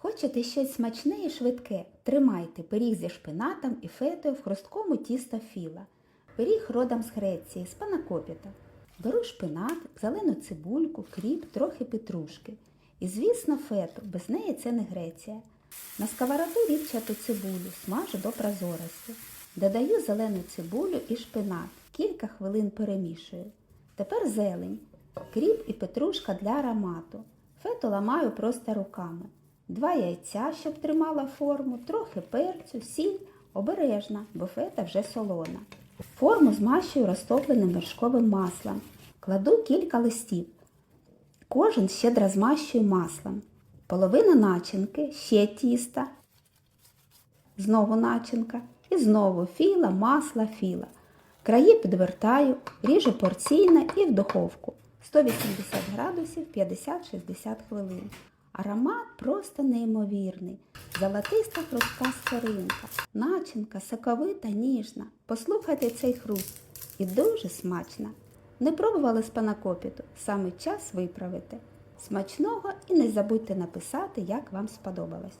Хочете щось смачне і швидке? Тримайте пиріг зі шпинатом і фетою в хрусткому тісто філа. Пиріг родом з Греції, з панакопіта. Беру шпинат, зелену цибульку, кріп, трохи петрушки. І, звісно, фету, без неї це не Греція. На сковороду рібчату цибулю смажу до прозорості. Додаю зелену цибулю і шпинат. Кілька хвилин перемішую. Тепер зелень, кріп і петрушка для аромату. Фету ламаю просто руками. Два яйця, щоб тримала форму, трохи перцю, сіль, обережно, бо фета вже солона. Форму змащую розтопленим вершковим маслом. Кладу кілька листів. Кожен щедро змащую маслом. Половина начинки, ще тіста, знову начинка і знову філа, масла, філа. Краї підвертаю, ріжу порційно і в духовку 180 градусів 50-60 хвилин. Аромат просто неймовірний. Золотиста хрустка скоринка, начинка соковита, ніжна. Послухайте цей хруст. І дуже смачна. Не пробували спанакопіту? Саме час виправити. Смачного і не забудьте написати, як вам сподобалось.